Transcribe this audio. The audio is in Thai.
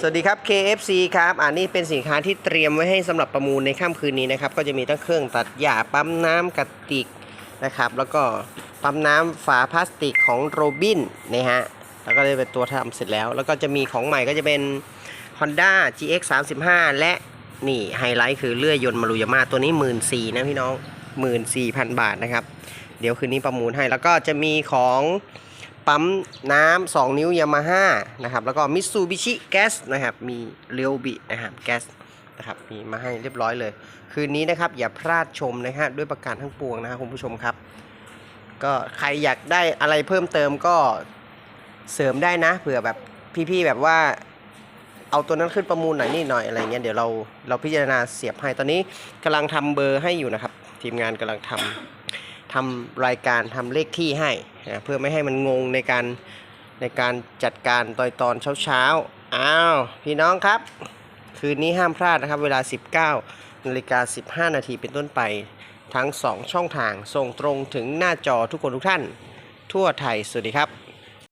สวัสดีครับ KFC ครับอันนี้เป็นสินค้าที่เตรียมไว้ให้สำหรับประมูลในค่ำคืนนี้นะครับ ก็จะมีทั้งเครื่องตัดหญ้าปั๊มน้ำกระติกนะครับ แล้วก็ปั๊มน้ำฝาพลาสติกของโรบินนะฮะแล้วก็ได้เป็นตัวทำเสร็จแล้ว แล้วก็จะมีของใหม่ก็จะเป็น Honda GX 35และนี่ไฮไลท์คือเลื่อยยนต์มารุยาม่าตัวนี้ 1 4ื่นนะพี่น้อง 14,000 บาทนะครับ เดี๋ยวคืนนี้ประมูลให้แล้วก็จะมีของ ปั๊มน้ำ2นิ้วยามาฮ่านะครับแล้วก็มิ t ซูบิชิแก๊สนะครับมีเรียวบินะครับแก๊สนะครับมีมาให้เรียบร้อยเลย คืนนี้นะครับอย่าพลาดชมนะฮะด้วยประการทั้งปวงนะครับคุณผู้ชมครับ ก็ใครอยากได้อะไรเพิ่มเติมก็เสริมได้นะเผื่อแบบพี่ๆแบบว่าเอาตัวนั้นขึ้นประมูลหน่อยนี่หน่อยอะไรเงี้ยเดี๋ยวเราเราพิจารณาเสียบให้ตอนนี้กำลังทำเบอร์ให้อยู่นะครับ ทีมงานกำลังทำทำรายการทำเลขที่ให้ นะเพื่อไม่ให้มันงงในการในการจัดการตอนตอนเช้าๆอ้าวพี่น้องครับ คืนนี้ห้ามพลาดนะครับ เวลา 19นาฬิกา15 นาทีเป็นต้นไป ทั้ง 2 ช่องทางส่งตรงถึงหน้าจอทุกคนทุกท่าน ทั่วไทยสวัสดีครับ